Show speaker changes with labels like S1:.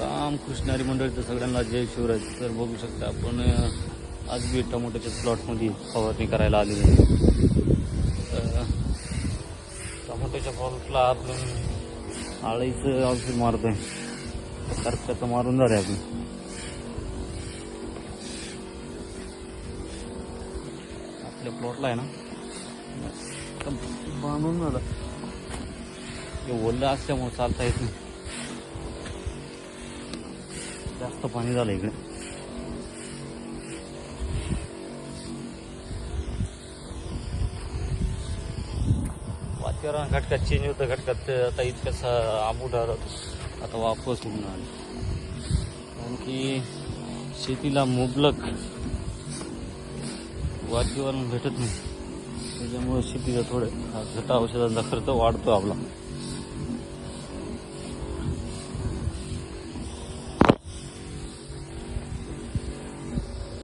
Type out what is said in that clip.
S1: रामकृष्णारी मंडळीचं सगळ्यांना जय शिवराज तर बघू शकता आपण आज बी टमाट्याच्या प्लॉटमध्ये फवारणी करायला आलेली आहे. तर टमाट्याच्या प्लॉटला आपण आळीचं औषध मारतोय. करप्याचं मारून झालं आपण. आपल्या प्लॉटला आहे ना? बांधून झालं. हे ओलं असल्यामुळे चालता येत नाही. जास्त पाणी झालं इकडे. वातावरण घटकात चेंज होतं घटकात आता इतकंसा आबूडा आता वापस होऊन आले. कारण की शेतीला मुबलक वातावरण भेटत नाही. त्याच्यामुळे शेतीला थोडं घटा औषधांचा खर्च वाढतो आपला.